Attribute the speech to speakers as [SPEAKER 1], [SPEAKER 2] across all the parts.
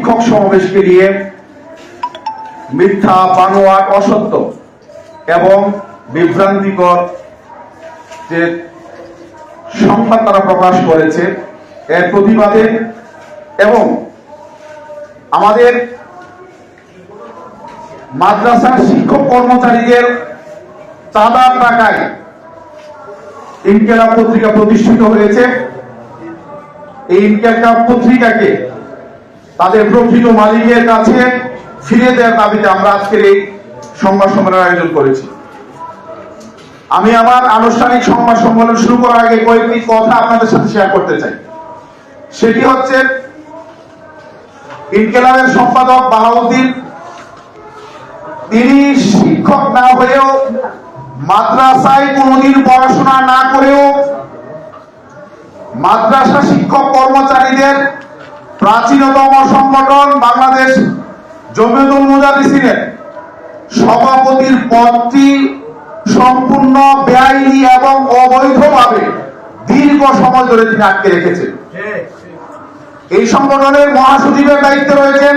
[SPEAKER 1] শিক্ষক সমাবেশকে নিয়ে মিথ্যা, বানোয়াট, অসত্য এবং বিভ্রান্তিকর যে সংবাদ তারা প্রকাশ করেছে, এর প্রতিবাদে এবং আমাদের মাদ্রাসার শিক্ষক কর্মচারীদের চাঁদার টাকায় ইনকেলাব পত্রিকা প্রতিষ্ঠিত হয়েছে। এই ইনকেলাব পত্রিকাকে তাদের প্রকৃত মালিকের কাছে ফিরে দেওয়ার দাবিতে আমরা আজকের এই সংবাদ সম্মেলনের আয়োজন করেছি। আমি আমার আনুষ্ঠানিক সংবাদ সম্মেলন শুরু করার আগে কয়েকটি কথা আপনাদের সাথে শেয়ার করতে চাই। সেটি হচ্ছে, ইনকেলাবের সম্পাদক বাহাউদ্দিন তিনি শিক্ষক না হয়েও মাদ্রাসায় কোনোদিন পড়াশোনা না করেও মাদ্রাসা শিক্ষক কর্মচারীদের প্রাচীনতম সংগঠন বাংলাদেশ জমিয়তুল মুজাদ্দিসিনের সভাপতির পদটি সম্পূর্ণ বেআইনি এবং অবৈধভাবে দীর্ঘ সময় ধরে তিনি আটকে রেখেছেন। এই সংগঠনের মহাসচিবের দায়িত্বে রয়েছেন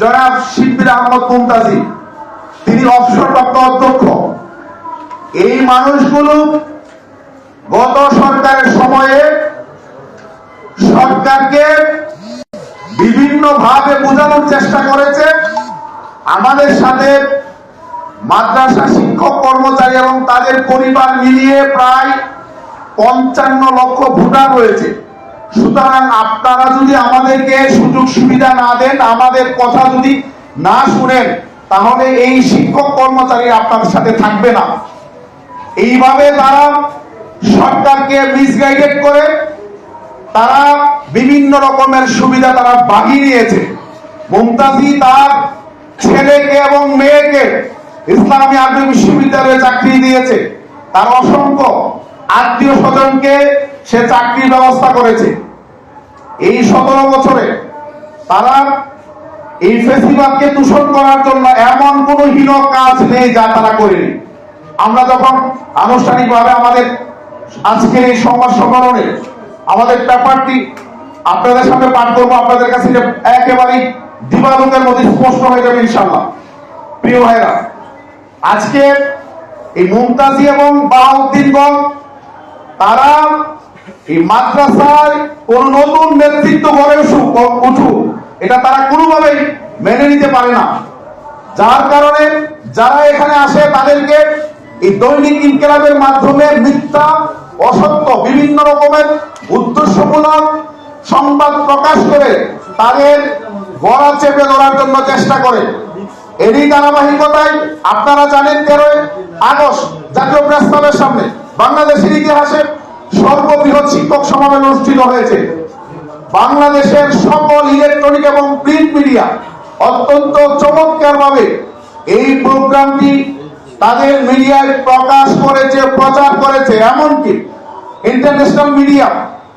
[SPEAKER 1] জনাব শিল্পীর আহমদ মুমতাজি। তিনি অবসরপ্রাপ্ত অধ্যক্ষ। এই মানুষগুলো গত সরকারের সময়ে সরকারকে বিভিন্ন ভাবে বোঝানোর চেষ্টা করেছে। আমাদের সাথে মাদ্রাসা শিক্ষক কর্মচারী এবং তাদের পরিবার মিলিয়ে প্রায় পঞ্চান্ন লক্ষ ভোটার রয়েছে। সুতরাং আপনারা যদি আমাদেরকে সুযোগ সুবিধা না দেন, আমাদের কথা যদি না শুনেন, তাহলে এই শিক্ষক কর্মচারী আপনাদের সাথে থাকবে না। এইভাবে তারা সরকারকে মিসগাইডেড করে তারা বিভিন্ন রকমের সুবিধা তারা বাগিয়ে নিয়েছে। মুমতাজি তার ছেলেকে এবং মেয়েকে ইসলামী আরবি বিশ্ববিদ্যালয়ে চাকরি দিয়েছে। তার অসংখ্য আত্মীয় স্বজনকে সে চাকরির ব্যবস্থা করেছে। এই সতেরো বছরে তারা এই ফেস্টিভালকে দূষণ করার জন্য এমন কোন হীন কাজ নেই যা তারা করেনি। আমরা যখন আনুষ্ঠানিকভাবে আমাদের আজকের এই সংবাদ সম্মেলনে আমাদের ব্যাপারটি আপনাদের সামনে পাঠ করব, আপনাদের কাছে একেবারেই দিবালোকের মধ্যে স্পষ্ট হয়ে যাবে ইনশাল্লাহ প্রিয় ভাইরা আজকে এই মুমতাজি এবং বাউদ্দিনগণ তারা এই মাদ্রাসায় কোন নতুন নেতৃত্ব গড়ে উঠুক, এটা তারা কোনোভাবেই মেনে নিতে পারে না। যার কারণে যারা এখানে আসে, তাদেরকে এই দৈনিক ইনকেলাবের মাধ্যমে মিথ্যা, অসত্য, বিভিন্ন রকমের উদ্দেশ্যমূলক সংবাদ প্রকাশ করে তাদের গড়া চেপে ধরার জন্য চেষ্টা করে। এরই ধারাবাহিকতায় আপনারা জানেন তেরোই আগস্ট জাতীয় প্রেস ক্লাবের সামনে বাংলাদেশের ইতিহাসে সর্ববৃহৎ শিক্ষক সমাবেশ অনুষ্ঠিত হয়েছে। বাংলাদেশের সকল ইলেকট্রনিক এবং প্রিন্ট মিডিয়া অত্যন্ত চমৎকার ভাবে এই প্রোগ্রামটি তাদের মিডিয়ায় প্রকাশ করেছে, প্রচার করেছে, এমনকি ইন্টারন্যাশনাল মিডিয়া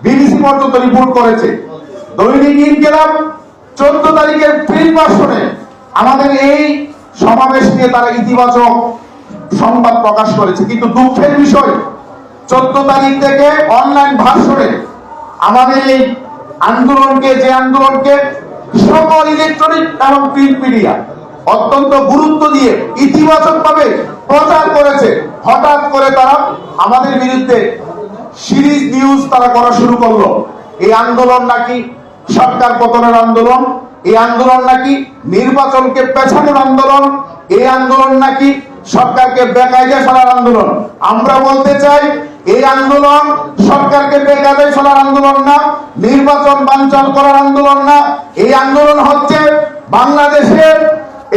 [SPEAKER 1] বিবিসি পর্যন্ত রিপোর্ট করেছে। দৈনিক ইনকেলাব চোদ্দ তারিখের প্রিন্ট ভার্সনে আমাদের এই সমাবেশ নিয়ে তারা ইতিবাচক সংবাদ প্রকাশ করেছে। কিন্তু দুঃখের বিষয়, চোদ্দ তারিখ থেকে অনলাইন ভার্সনে আমাদের এই আন্দোলনকে, যে আন্দোলনকে সকল ইলেকট্রনিক এবং প্রিন্ট মিডিয়া অত্যন্ত গুরুত্ব দিয়ে ইতিবাচক ভাবে প্রচার করেছে। হঠাৎ করে তারা আমাদের বিরুদ্ধে সিরিজ নিউজ তারা করা শুরু করল। এই আন্দোলন নাকি সরকার পতনের আন্দোলন, এই আন্দোলন নাকি নির্বাচনকে পেছানোর আন্দোলন, এই আন্দোলন নাকি সরকারকে বেকায়দা ফেলার আন্দোলন। আমরা বলতে চাই, এই আন্দোলন সরকারকে বেকায়দায় ফেলার আন্দোলন না, নির্বাচন বাঞ্চন করার আন্দোলন না। এই আন্দোলন হচ্ছে বাংলাদেশের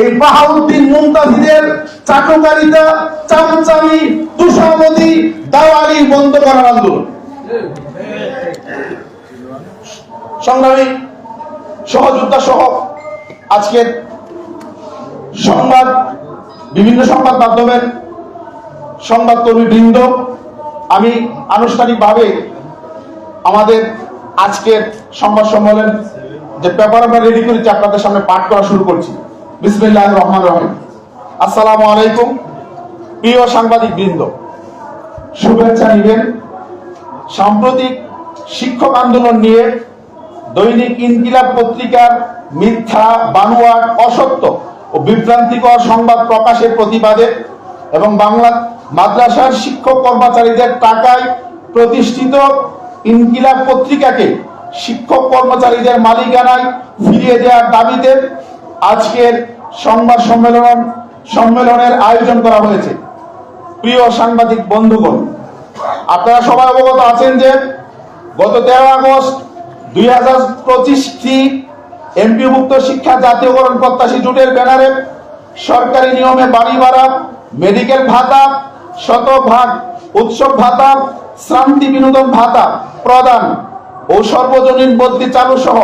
[SPEAKER 1] এই বাহাউদ্দিন মুমতাজিদের চাটুকারিতা চামচামি তুষামতি দাওয়ালি বন্ধ করার আন্দোলন। সংগ্রামী সহযোদ্ধা সহ সংবাদ, বিভিন্ন সংবাদ মাধ্যমের সংবাদ বৃন্দ আমি আনুষ্ঠানিকভাবে আমাদের আজকের সংবাদ সম্মেলন যে পেপার আমরা রেডি করেছি, আপনাদের সামনে পাঠ করা শুরু করছি। বিসমিল্লাহ রহমান রহিম। আসসালামু আলাইকুম। প্রিয় সাংবাদিক বৃন্দ শুভেচ্ছা নিবেন। সাম্প্রতিক শিক্ষক আন্দোলন নিয়ে দৈনিক ইনকিলাব পত্রিকার মিথ্যা, বানোয়াট, অসত্য ও বিভ্রান্তিকর সংবাদ প্রকাশের প্রতিবাদে এবং বাংলা মাদ্রাসার শিক্ষক কর্মচারীদের টাকায় প্রতিষ্ঠিত ইনকিলাব পত্রিকাকে শিক্ষক কর্মচারীদের মালিকানায় ফিরিয়ে দেওয়ার দাবিতে আজকের সংবাদ সম্মেলন সম্মেলনের আয়োজন করা হয়েছে। প্রিয় সাংবাদিক বন্ধুগণ, আপনারা সবাই অবগত আছেন যে গত তেরো আগস্ট দুই হাজার পঁচিশটি এমপিভুক্ত শিক্ষা জাতীয়করণ প্রত্যাশী জুটের ব্যানারে সরকারি নিয়মে বাড়ি ভাড়া, মেডিকেল ভাতা শতভাগ উৎসব ভাতা, শ্রান্তি বিনোদন ভাতা প্রদান ও সর্বজনীন বদলি চালু সহ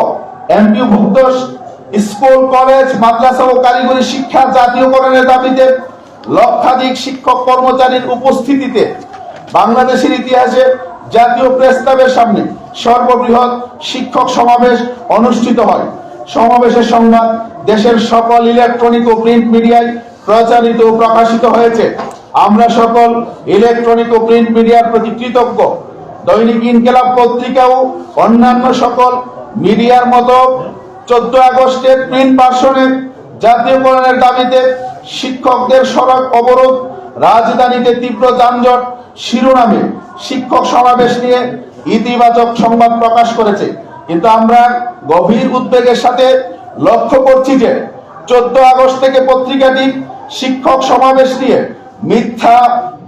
[SPEAKER 1] এমপিভুক্ত স্কুল, কলেজ, মাদ্রাসা ও কারিগরি শিক্ষা জাতীয়করণের দাবিতে লক্ষাধিক শিক্ষক কর্মচারীর উপস্থিতিতে বাংলাদেশের ইতিহাসে জাতীয় প্রেস ক্লাবের সামনে সর্ববৃহৎ শিক্ষক সমাবেশ অনুষ্ঠিত হয়। সমাবেশের সংবাদ দেশের সকল ইলেকট্রনিক ও প্রিন্ট মিডিয়ায় প্রচারিত ও প্রকাশিত হয়েছে। আমরা সকল ইলেকট্রনিক ও প্রিন্ট মিডিয়ার প্রতি কৃতজ্ঞ। দৈনিক ইনকেলাব পত্রিকা ও অন্যান্য সকল মিডিয়ার মতো চোদ্দ আগস্টের প্রিন্ট ভার্সনে জাতীয়করণের দাবিতে শিক্ষকদের সড়ক অবরোধ, রাজধানীতে তীব্র যানজট, শিরোনামে শিক্ষক সমাবেশ নিয়ে ইতিবাচক সংবাদ প্রকাশ করেছে। কিন্তু আমরা গভীর উদ্বেগের সাথে লক্ষ্য করছি যে চোদ্দ আগস্ট থেকে পত্রিকাটি শিক্ষক সমাবেশ নিয়ে মিথ্যা,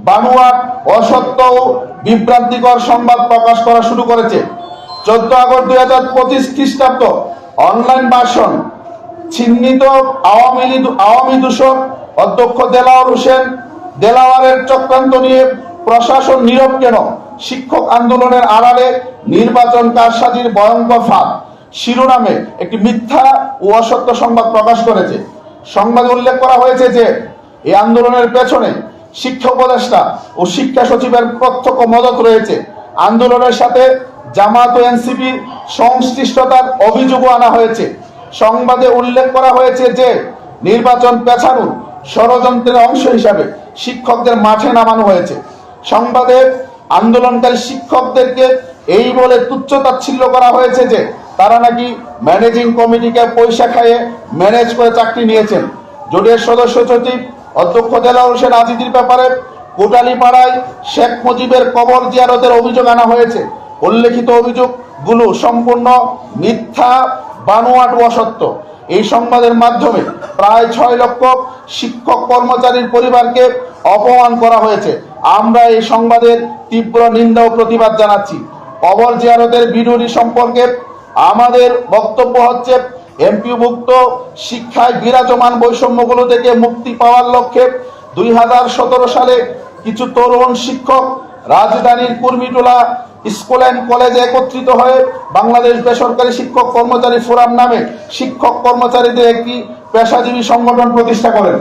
[SPEAKER 1] বানোয়াট, অসত্য ও বিভ্রান্তিকর সংবাদ প্রকাশ করা শুরু করেছে। চোদ্দ আগস্ট দুই হাজার পঁচিশ খ্রিস্টাব্দ অনলাইন ভার্সন চিহ্নিত আওয়ামী আওয়ামী দূষক অধ্যক্ষ দেলাওয়ার হোসেন, দেলাওয়ারের চক্রান্ত নিয়ে প্রশাসন নীরব কেন? শিক্ষক আন্দোলনের আড়ালে নির্বাচন কারসাজির ভয়ঙ্কর ফাঁদ। শিরোনামে একটি মিথ্যা ও অসত্য সংবাদ প্রকাশ করেছে। সংবাদে উল্লেখ করা হয়েছে যে এই আন্দোলনের পেছনে শিক্ষা উপদেষ্টা ও শিক্ষা সচিবের প্রত্যক্ষ মদত রয়েছে। আন্দোলনের সাথে জামাত ও এনসিপির সংশ্লিষ্টতার অভিযোগও আনা হয়েছে। সংবাদে উল্লেখ করা হয়েছে যে, নির্বাচন পেছানোর ষড়যন্ত্রের অংশ হিসাবে শিক্ষকদের মাঠে নামানো হয়েছে। সংবাদে আন্দোলনকারী শিক্ষকদেরকে এই বলে তুচ্ছতাচ্ছিল্য করা হয়েছে যে, তারা নাকি ম্যানেজিং কমিটিকে পয়সা খাইয়ে ম্যানেজ করে চাকরি নিয়েছেন। জোটের সদস্য সচিব, অধ্যক্ষ দেলাউর হোসেন আজিদির ব্যাপারে কোটালিপাড়ায় শেখ মুজিবের কবর জিয়ারতের অভিযোগ আনা হয়েছে। উল্লেখিত অভিযোগগুলো সম্পূর্ণ মিথ্যা বানোয়াট অসত্য এই সংবাদের মাধ্যমে প্রায় ছয় লক্ষ শিক্ষক কর্মচারীর পরিবারকে অপমান করা হয়েছে। আমরা এই সংবাদের তীব্র নিন্দা ও প্রতিবাদ জানাচ্ছি। কবর জিয়ারতের বিরোধী সম্পর্কে আমাদের বক্তব্য হচ্ছে, এমপিভুক্ত শিক্ষায় বিরাজমান বৈষম্যগুলো থেকে মুক্তি পাওয়ার লক্ষ্যে দুই হাজার সতেরো সালে কিছু তরুণ শিক্ষক রাজধানীর কুর্মিটোলা স্কুল অ্যান্ড কলেজে একত্রিত হয়ে বাংলাদেশ বেসরকারি শিক্ষক কর্মচারী ফোরাম নামে শিক্ষক কর্মচারীদের একটি পেশাজীবী সংগঠন প্রতিষ্ঠা করেন।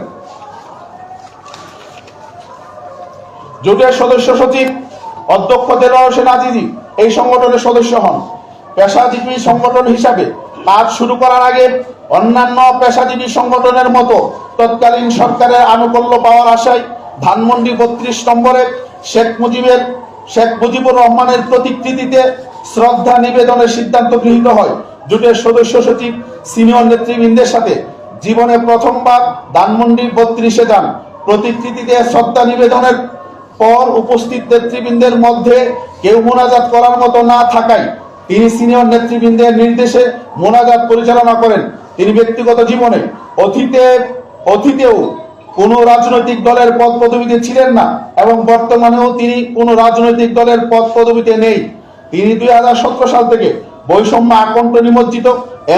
[SPEAKER 1] জোটের সদস্য সচিব, অধ্যক্ষ দেলোয়ার হোসেন আজিজি এই সংগঠনের সদস্য হন। পেশাজীবী সংগঠন হিসাবে কাজ শুরু করার আগে অন্যান্য পেশাজীবী সংগঠনের মতো তৎকালীন সরকারের আনুকূল্য পাওয়ার আশায় ধানমন্ডি বত্রিশ নম্বরে শেখ মুজিবের শেখ মুজিবুর রহমানের প্রতিকৃতিতে শ্রদ্ধা নিবেদনের সিদ্ধান্ত গৃহীত হয়। জোটের সদস্য সচিব সিনিয়র নেতৃবৃন্দের সাথে জীবনে প্রথমবার ধানমন্ডি বত্রিশে যান। প্রতিকৃতিতে শ্রদ্ধা নিবেদনের পর উপস্থিত নেতৃবৃন্দের মধ্যে কেউ মোনাজাত করার মতো না থাকায় তিনি সিনিয়র নেতৃবৃন্দের নির্দেশে মোনাজাত পরিচালনা করেন। তিনি ব্যক্তিগত জীবনে অতীতে অতীতেও কোনো রাজনৈতিক দলের পদ পদবিতে ছিলেন না এবং বর্তমানেও তিনি কোনো রাজনৈতিক দলের পদ পদবিতে নেই। তিনি দুই হাজার সতেরো সাল থেকে বৈষম্য আকণ্ঠ নিমজ্জিত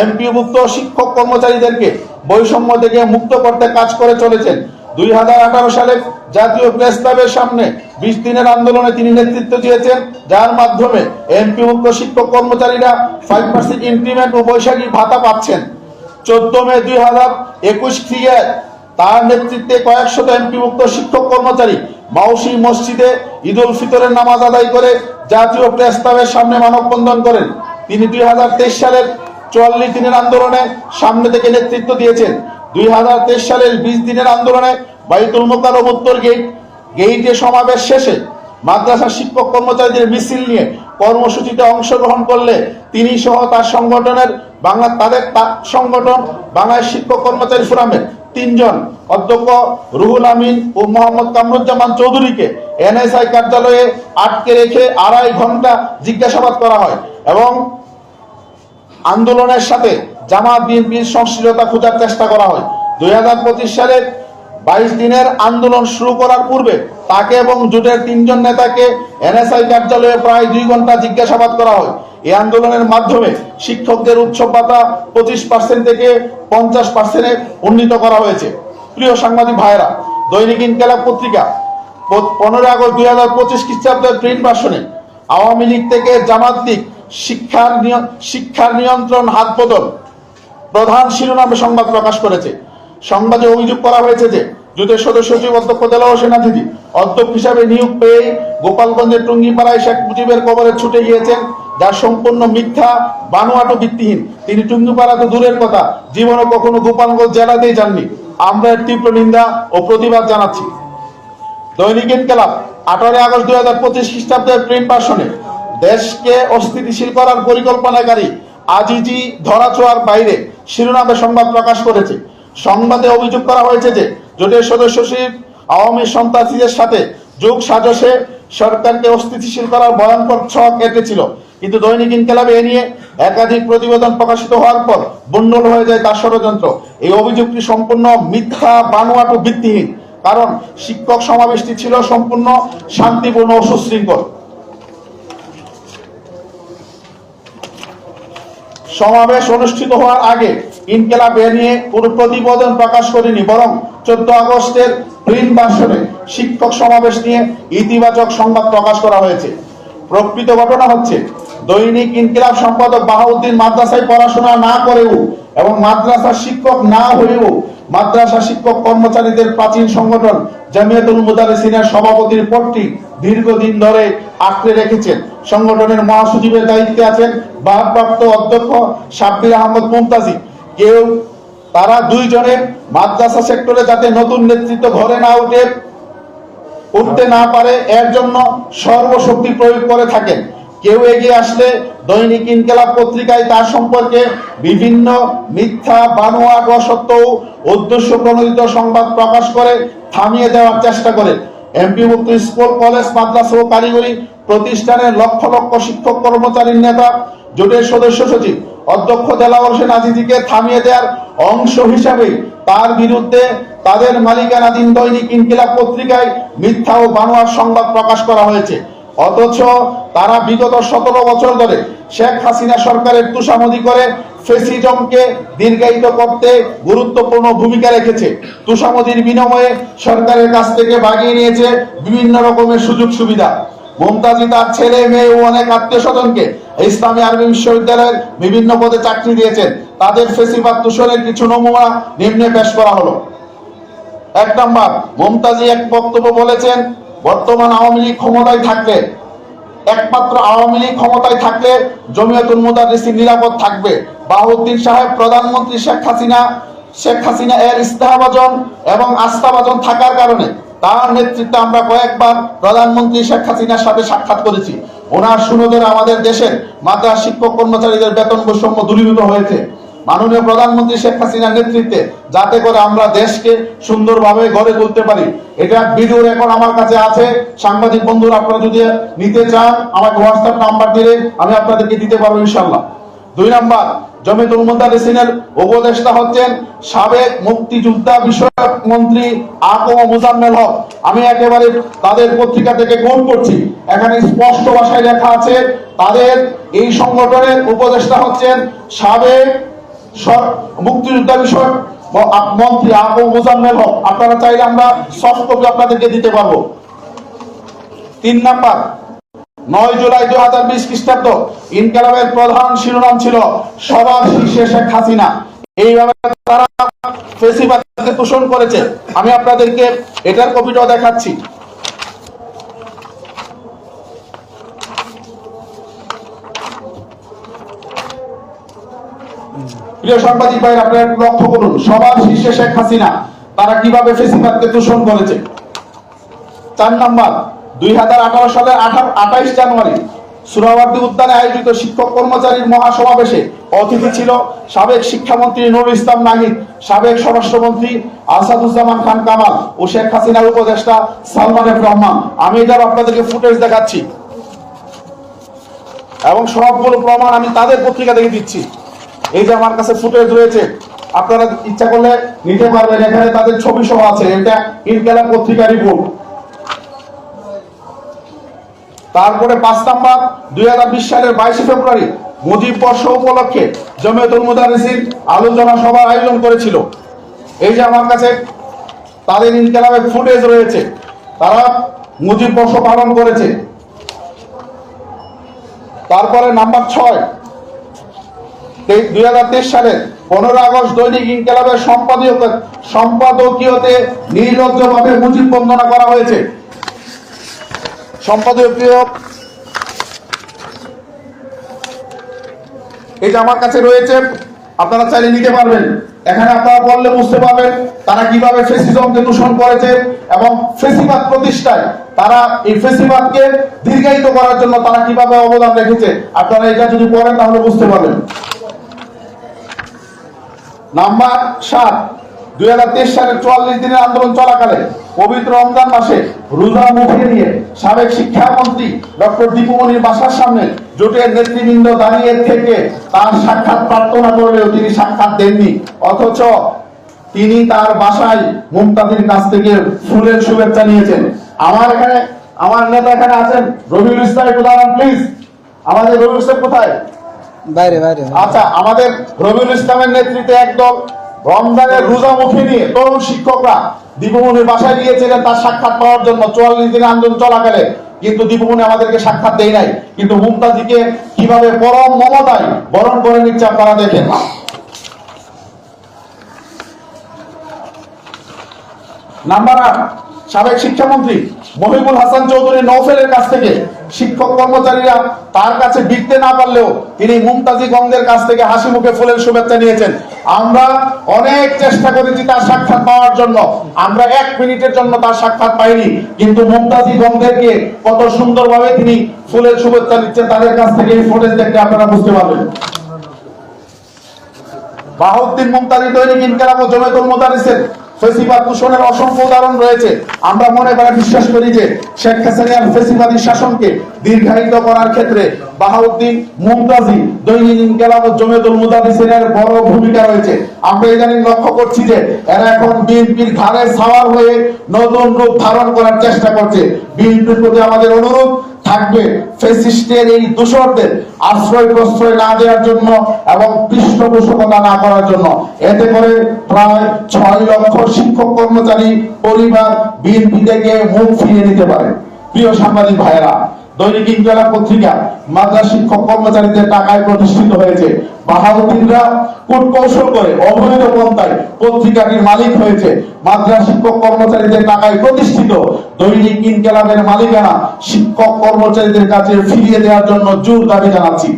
[SPEAKER 1] এমপিভুক্ত শিক্ষক কর্মচারীদেরকে বৈষম্য থেকে মুক্ত করতে কাজ করে চলেছেন। দুই হাজার আঠারো সালে জাতীয় প্রেস ক্লাবের সামনে বিশ দিনের আন্দোলনে তিনি নেতৃত্ব দিয়েছেন, যার মাধ্যমে এমপিভুক্ত শিক্ষক কর্মচারীরা ফাইভ পার্সেন্ট ইনক্রিমেন্ট ও বৈশাখী ভাতা পাচ্ছেন। চোদ্দ মে দুই হাজার একুশ ক্রিয়ায় তার নেতৃত্বে কয়েকশত এমপিভুক্ত শিক্ষক কর্মচারী মাউসি মসজিদে ঈদ উল ফিতরের নামাজ আদায় করে জাতীয় প্রেস ক্লাবের সামনে মানববন্ধন করেন। তিনি দুই হাজার তেইশ সালের চুয়াল্লিশ দিনের আন্দোলনে সামনে থেকে নেতৃত্ব দিয়েছেন। দুই হাজার তেইশ সালের বিশ দিনের আন্দোলনে বাইতুল মোকারম উত্তর গেট, গেইটে সমাবেশ শেষে মাদ্রাসা শিক্ষক কর্মচারীদের মিছিল নিয়ে কর্মসূচিতে অংশগ্রহণ করলে তিনি সহ তার সংগঠনের বাংলা, তাদের সংগঠন বাংলাদেশ শিক্ষক কর্মচারী ফোরামের তিনজন অধ্যক্ষ রুহুল আমিন ও মোহাম্মদ কামরুজ্জামান চৌধুরীকে এনএসআই কার্যালয়ে আটকে রেখে আড়াই ঘণ্টা জিজ্ঞাসাবাদ করা হয় এবং আন্দোলনের সাথে জামাত বিএনপির সংশ্লিষ্টতা খোঁজার চেষ্টা করা হয়। দুই হাজার পঁচিশ সালের বাইশ দিনের আন্দোলন শুরু করার পূর্বে তাকে এবং জোটের তিনজন নেতাকে এনএসআই কার্যালয়ে প্রায় দুই ঘণ্টা জিজ্ঞাসাবাদ করা হয়। এই আন্দোলনের মাধ্যমে শিক্ষকদের উৎসব ভাতা পঁচিশ পার্সেন্ট থেকে পঞ্চাশ পার্সেন্টে উন্নীত করা হয়েছে। প্রিয় সাংবাদিক ভাইরা দৈনিক ইনকেলাব পত্রিকা পনেরো আগস্ট দুই হাজার পঁচিশ খ্রিস্টাব্দের প্রিন্ট ভার্সনে আওয়ামী লীগ থেকে জামাত লীগ শিক্ষার শিক্ষার নিয়ন্ত্রণ হাত বদল। প্রধান শিরোনামে সংবাদ প্রকাশ করেছে। সংবাদে অভিযোগ করা হয়েছে যে জোটের সদস্য সচিব অধ্যক্ষ দেলাওয়ার সেনাধিদি অধ্যক্ষ হিসাবে নিয়োগ পেয়ে গোপালগঞ্জের টুঙ্গিপাড়ায় শেখ মুজিবের কবরে ছুটে গিয়েছেন। যা সম্পূর্ণ মিথ্যা, বানোয়াটো ভিত্তিহীন। তিনি টুঙ্গিপাড়া তো দূরের কথা, জীবনে কখনো গোপালগঞ্জ জেলাতেই যাননি। আমরা এর তীব্র নিন্দা ও প্রতিবাদ জানাচ্ছি। দৈনিক ইনকেলাব, আঠারোই আগস্ট দুই হাজার পঁচিশ খ্রিস্টাব্দের প্রিন্ট ভার্সনে দেশকে অস্থিতিশীল করার পরিকল্পনাকারী আজিজি ধরাছোঁয়ার বাইরে শিরোনামে সংবাদ প্রকাশ করেছে। সংবাদে অভিযোগ করা হয়েছে যে জোটের সদস্য সচিব আওয়ামী সন্ত্রাসীদের সাথে যোগ সাজসে সরকারকে অস্থিতিশীল করার ভয়ঙ্কর ছক এঁটেছিল কিন্তু দৈনিক ইনকেলাবে এ নিয়ে একাধিক প্রতিবেদন প্রকাশিত হওয়ার পর বন্ডল হয়ে যায় তার ষড়যন্ত্র। এই অভিযোগটি সম্পূর্ণ মিথ্যা, বানোয়াট ও ভিত্তিহীন। কারণ শিক্ষক সমাবেশটি ছিল সম্পূর্ণ শান্তিপূর্ণ ও সুশৃঙ্খল। সমাবেশ অনুষ্ঠিত হওয়ার আগে ইনকেলাব এ নিয়ে কোনো প্রতিবেদন প্রকাশ করেনি, বরং চোদ্দ আগস্টের প্রিন্ট বাসনে শিক্ষক সমাবেশ নিয়ে ইতিবাচক সংবাদ প্রকাশ করা হয়েছে। প্রকৃত ঘটনা হচ্ছে, দৈনিক ইনকিলাব সম্পাদক বাহাউদ্দিন মাদ্রাসায় পড়াশোনা না করেও এবং মাদ্রাসা শিক্ষক না হয়েও মাদ্রাসা শিক্ষক কর্মচারীদের প্রাচীন সংগঠন জামিয়াতুল মুদারিসিনের সভাপতির পদটি দীর্ঘদিন ধরে আঁকড়ে রেখেছেন। সংগঠনের মহাসচিবের দায়িত্বে আছেন ভারপ্রাপ্ত অধ্যক্ষ সাব্বির আহমদ মুমতাজি। কেউ তারা দুইজনে মাদ্রাসা সেক্টরে যাতে নতুন নেতৃত্ব ঘরে না উঠে উঠতে না পারে, এর জন্য সর্বশক্তি প্রয়োগ করে থাকেন। কেউ এগিয়ে আসলে দৈনিক ইনকেলাব পত্রিকায় তার সম্পর্কে বিভিন্ন মিথ্যা, বানোয়াট, অসত্য উদ্দেশ্য প্রণোদিত সংবাদ প্রকাশ করে, থামিয়ে দেওয়ার চেষ্টা করে। এমপি মুক্ত স্কুল, কলেজ, মাদ্রাসা ও কারিগরি প্রতিষ্ঠানের লক্ষ লক্ষ শিক্ষক, কর্মচারীর নেতা, জোটের সদস্য সচিব, অধ্যক্ষ দেলাওয়ার হোসেন আজিজিকে থামিয়ে দেওয়ার অংশ হিসাবে তার বিরুদ্ধে তাদের মালিকানাধীন দৈনিক ইনকিলাব পত্রিকায় মিথ্যা ও বানোয়ার সংবাদ প্রকাশ করা হয়েছে। অথচ তারা বিগত সতেরো বছর ধরে শেখ হাসিনা সরকারের তুষামদি করে ফেসিজমকে দীর্ঘায়িত করতে গুরুত্বপূর্ণ ভূমিকা রেখেছে। তুষামদির বিনিময়ে সরকারের কাছ থেকে বাগিয়ে নিয়েছে বিভিন্ন রকমের সুযোগ সুবিধা। মমতাজি তার ছেলে, মেয়ে ও অনেক আত্মীয় স্বজনকে ইসলামী আরবি বিশ্ববিদ্যালয়ের বিভিন্ন পদে চাকরি দিয়েছেন। তাদের ফেসিবাদ দূষণের কিছু নমুনা নিম্নে পেশ করা হলো। এক নম্বর, মমতাজি এক বক্তব্য বলেছেন বর্তমান আওয়ামী লীগ ক্ষমতায় থাকলে, একমাত্র আওয়ামী লীগ ক্ষমতায় থাকলে জমিয়তুল মুদারিসি নিরাপদ থাকবে। বাহুদ্দিন সাহেব, প্রধানমন্ত্রী শেখ হাসিনা শেখ হাসিনা এর ইস্তেহাবাজন এবং আস্থাভাজন থাকার কারণে তার নেতৃত্বে আমরা কয়েকবার প্রধানমন্ত্রী শেখ হাসিনার সাথে সাক্ষাৎ করেছি। ওনার সুনদের আমাদের দেশের মাদ্রাস শিক্ষক কর্মচারীদের বেতন বৈষম্য দূরীভূত হয়েছে। মাননীয় প্রধানমন্ত্রী শেখ হাসিনার নেতৃত্বে যাতে করে আমরা দেশকে সুন্দরভাবে গড়ে তুলতে পারি। এটা ভিডিও রেকর্ড আমার কাছে আছে। সাংবাদিক বন্ধুরা, আপনারা যদি নিতে চান, আমাকে হোয়াটসঅ্যাপ নাম্বার দিলে আমি আপনাদেরকে দিতে পারব ইনশাল্লাহ দুই নাম্বার জমিতুল মুদারিসিনের উপদেষ্টা হচ্ছেন সাবেক মুক্তিযোদ্ধা বিষয়ক মন্ত্রী আকম মুজাম্মেল হক। আমি একেবারে তাদের পত্রিকা থেকে কোট করছি। এখানে স্পষ্ট ভাষায় লেখা আছে, তাদের এই সংগঠনের উপদেষ্টা হচ্ছেন সাবেক মুক্তিযোদ্ধা বিষয়ক মন্ত্রী মুজাম্মেল হক, আপনারা চাইলে আমরা সফট কপি আপনাদেরকে দিতে তিন নাম্বার, নয় জুলাই দু হাজার বিশ খ্রিস্টাব্দ, ইনকালাবের প্রধান শিরোনাম ছিল সবার শীর্ষে শেখ হাসিনা। এইভাবে তারা দূষণ করেছে। আমি আপনাদেরকে এটার কপিটাও দেখাচ্ছি। প্রিয় সাংবাদিক ভাই আপনারা লক্ষ্য করুন, সবার শীর্ষে শেখ হাসিনা, তারা কীভাবে ফেসিবাদকে দূষণ করেছে? চার নাম্বার, দুই হাজার আঠারো সালের আঠাইশ জানুয়ারি সুরাবার্দী উদ্যানে আয়োজিত শিক্ষক কর্মচারীর মহাসমাবেশে অতিথি ছিল সাবেক শিক্ষামন্ত্রী নুরুল ইসলাম নাহিদ, সাবেক স্বরাষ্ট্রমন্ত্রী আসাদুজ্জামান খান কামাল ও শেখ হাসিনার উপদেষ্টা সালমান এফ রহমান। আমি এটার আপনাদেরকে ফুটেজ দেখাচ্ছি। এবং সবগুলো প্রমাণ আমি তাদের পত্রিকা থেকে দিচ্ছি। এই যে আমার কাছে ফুটেজ রয়েছে, আপনারা ইচ্ছা করলে নিতে পারবেন। এখানে তাদের ছবি সহ আছে, এটা ইনকেলা পত্রিকা রিপোর্ট তারপরে পাঁচ নাম্বার, দুই হাজার বিশ সালের বাইশে ফেব্রুয়ারি মুজিব বর্ষ উপলক্ষে জমিয়তুল মুদারিসিন আলোচনা সভার আয়োজন করেছিল। এই যে আমার কাছে তাদের ইনকেলাবের ফুটেজ রয়েছে, তারা মুজিব বর্ষ পালন করেছে। তারপরে নাম্বার ছয় দুই হাজার তেইশ সালের পনেরো আগস্ট দৈনিক ইনকেলাবের সম্পাদকীয় সম্পাদকীয়তে নির্লজ্জভাবে মুজিব বন্দনা করা হয়েছে। সম্পাদকীয় যে আমার কাছে রয়েছে, আপনারা চাইলে নিতে পারবেন। এখানে আপনারা পড়লে বুঝতে পারবেন তারা কীভাবে ফেসিজমকে দূষণ করেছে এবং ফেসিবাদ প্রতিষ্ঠায় তারা এই ফেসিবাদকে দীর্ঘায়িত করার জন্য তারা কীভাবে অবদান রেখেছে। আপনারা এটা যদি পড়েন তাহলে বুঝতে পারবেন। নাম্বার সাত, দুই হাজার তেইশ সালের চুয়াল্লিশ দিনের আন্দোলন চলাকালে পবিত্র রমজান মাসে রোজা মুখে নিয়ে সাবেক শিক্ষামন্ত্রী ডক্টর দীপুমণির বাসার সামনে জোটের নেতৃবৃন্দ দাঁড়িয়ে থেকে তার সাক্ষাৎ প্রার্থনা করলেও তিনি সাক্ষাৎ দেননি। অথচ তিনি তার বাসায় মুমতাজের কাছ থেকে ফুলের শুভেচ্ছা নিয়েছেন। আমার এখানে আমার নেতা এখানে আছেন রবিউল ইসলাম একটু দাঁড়ান প্লিজ। আমাদের রবিউল ইসলাম কোথায়?
[SPEAKER 2] বাইরে বাইরে।
[SPEAKER 1] আচ্ছা আমাদের রবিউল ইসলামের নেতৃত্বে একদল রমজানের রোজা মুখে নিয়ে তরুণ শিক্ষকরা দীপমণির বাসায় গিয়েছিলেন, তার সাক্ষাৎ পাওয়ার জন্য চুয়াল্লিশ দিন আন্দোলন চলাকালে। কিন্তু দীপমণি আমাদেরকে সাক্ষাৎ দেয় নাই। কিন্তু মুমতাজিকে কীভাবে পরম মমতায় বরণ করে নিচ্ছে আপনারা দেখেন। নাম্বার আট সাবেক শিক্ষামন্ত্রী মহিবুল হাসান চৌধুরী নৌফেলের কাছ থেকে শিক্ষক কর্মচারীরা তার কাছে বিকতে না পারলেও তিনি মুমতাজি গঙ্গের কাছ থেকে হাসি মুখে ফুলের শুভেচ্ছা নিয়েছেন। আমরা অনেক চেষ্টা করেছি তার সাক্ষাৎ পাওয়ার জন্য। আমরা এক মিনিটের জন্য তার সাক্ষাৎ পাইনি, কিন্তু মুমতাজি গঙ্গেরকে কত সুন্দরভাবে তিনি ফুলের শুভেচ্ছা নিচ্ছেন তাদের কাছ থেকে এই ফুটেজ দেখতে আপনারা বুঝতে পারবেন। বাহুদ্দিন মুমতাজি দৈনিক ইনকালাম ও জমেতুল মুদারিসের দূষণের অসংখ্য উদাহরণ রয়েছে। আমরা মনে করে বিশ্বাস করি যে শেখ হাসিনার শাসনকে দীর্ঘায়িত করার ক্ষেত্রে বাহাউদ্দিন মুমতাজি বড় ভূমিকা রয়েছে। আমরা ইদানিং লক্ষ্য করছি যে এরা এখন বিএনপির ঘাড়ে সাওয়ার হয়ে নতুন রূপ ধারণ করার চেষ্টা করছে। বিএনপির প্রতি আমাদের অনুরোধ থাকবে ফেসিস্টের এই দূষরদের আশ্রয় প্রশ্রয় না দেওয়ার জন্য এবং পৃষ্ঠপোষকতা না করার জন্য। এতে করে প্রায় ছয় লক্ষ শিক্ষক কর্মচারী, পরিবার, বিএনপি থেকে মুখ ফিরিয়ে নিতে পারে। প্রিয় সাংবাদিক ভাইয়েরা দৈনিক ইন্ডিয়া পত্রিকা, মাদ্রাস শিক্ষক কর্মচারীদের টাকায় প্রতিষ্ঠিত হয়েছে। বাহাদুররা কূটকৌশল করে অবৈধ পন্থায় পত্রিকাটির মালিক হয়েছে। মাদ্রাস শিক্ষক কর্মচারীদের টাকায় প্রতিষ্ঠিত দৈনিক ইনকেলাবের মালিকানা শিক্ষক কর্মচারীদের কাছে ফিরিয়ে দেওয়ার জন্য জোর দাবি জানাচ্ছি।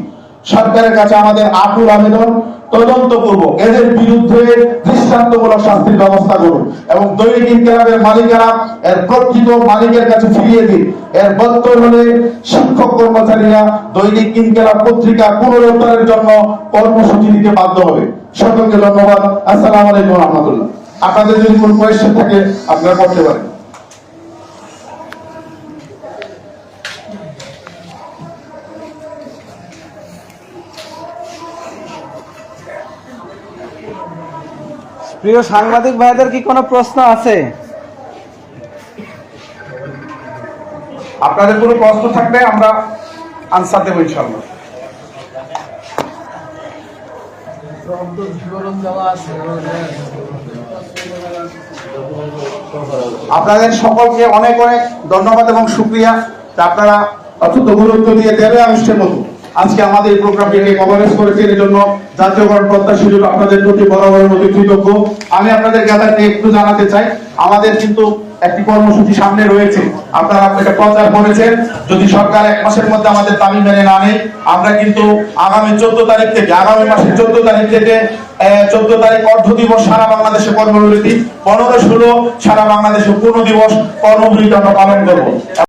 [SPEAKER 1] সরকারের কাছে আমাদের আকুল আবেদন তদন্ত করব। এদের বিরুদ্ধে দৃষ্টান্তমূলক শাস্তির ব্যবস্থা করুন। এবং দৈনিক ইনকেলাবের মালিকানা এর প্রকৃত মালিকের কাছে ফিরিয়ে দিন। এর বদল হলে শিক্ষক কর্মচারীরা দৈনিক ইনকেলাব পত্রিকা পুনরুদ্ধারের জন্য কর্মসূচি দিতে বাধ্য হবে। সকলকে ধন্যবাদ। আসসালামু আলাইকুম রহমতুল্লাহ। আপনাদের যদি কোনো কোয়েশ্চেন থাকে, আপনারা করতে পারেন।
[SPEAKER 2] প্রিয় সাংবাদিক ভাইদের কি কোনো প্রশ্ন আছে?
[SPEAKER 1] আপনাদের কোনো প্রশ্ন থাকলে আমরা আনসার দেবো ইনশাল্লাহ আপনাদের সকলকে অনেক অনেক ধন্যবাদ এবং শুক্রিয়া। যে আপনারা অত্যন্ত গুরুত্ব দিয়ে দেড়ই আগস্টের মতো। আজকে আমাদের এই প্রোগ্রামটিকে কভারেজ করেছেন এই জন্য জাতীয়করণ প্রত্যাশী হিসেবে আপনাদের প্রতি বরাবরের মতো কৃতজ্ঞ। আমি আপনাদের জ্ঞাতাকে একটু জানাতে চাই, আমাদের কিন্তু একটি কর্মসূচি সামনে রয়েছে। আপনারা এটা প্রচার করেছেন, যদি সরকার এক মাসের মধ্যে আমাদের দাবি মেনে না নেয়, আমরা কিন্তু আগামী চোদ্দ তারিখ থেকে, আগামী মাসের চোদ্দ তারিখ থেকে চোদ্দ তারিখ অর্ধ দিবস সারা বাংলাদেশে কর্মবিরতি, পনেরো, ষোলো সারা বাংলাদেশে পূর্ণ দিবস কর্মবিরতি আমরা পালন করব।